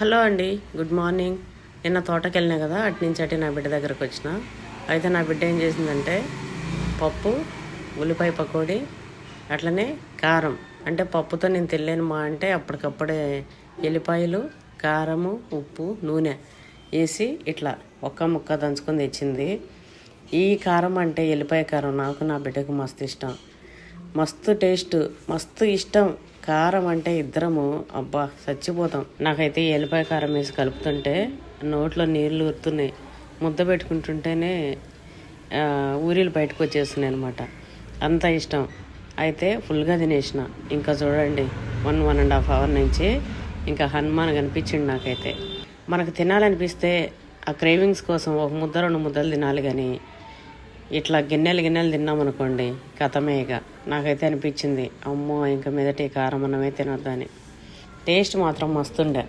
Hello అండి good morning. నిన్న తోటకి వెళ్ళినా కదా అటు నుంచి అటు నా బిడ్డ దగ్గరకు వచ్చిన. అయితే నా బిడ్డ ఏం చేసిందంటే పప్పు ఉల్లిపాయ పకోడీ అట్లనే కారం. అంటే పప్పుతో నేను తెలియను మా అంటే అప్పటికప్పుడే ఎల్లిపాయలు కారము ఉప్పు నూనె వేసి ఇట్లా ఒక్క ముక్క దంచుకొని తెచ్చింది. ఈ కారం అంటే ఎల్లిపాయ కారం నాకు నా బిడ్డకు మస్తు ఇష్టం. మస్తు టేస్ట్ మస్తు ఇష్టం. కారం అంటే ఇద్దరము అబ్బా చచ్చిపోతాం. నాకైతే ఎల్లిపాయ కారం వేసి కలుపుతుంటే నోట్లో నీళ్ళు ఊరుతున్నాయి. ముద్ద పెట్టుకుంటుంటేనే ఊరిలు బయటకు వచ్చేస్తున్నాయి అనమాట అంత ఇష్టం. అయితే ఫుల్గా తినేసిన. ఇంకా చూడండి one one and half hour నుంచి ఇంకా హనుమాన్ కనిపించింది నాకైతే. మనకు తినాలనిపిస్తే ఆ క్రేవింగ్స్ కోసం ఒక ముద్ద రెండు ముద్దలు తినాలి కానీ ఇట్లా గిన్నెలు గిన్నెలు తిన్నామనుకోండి కథమే ఇక నాకైతే అనిపించింది అమ్మో ఇంకా మీదటి కారం అన్నమే తినొద్దని. టేస్ట్ మాత్రం మస్తుండే.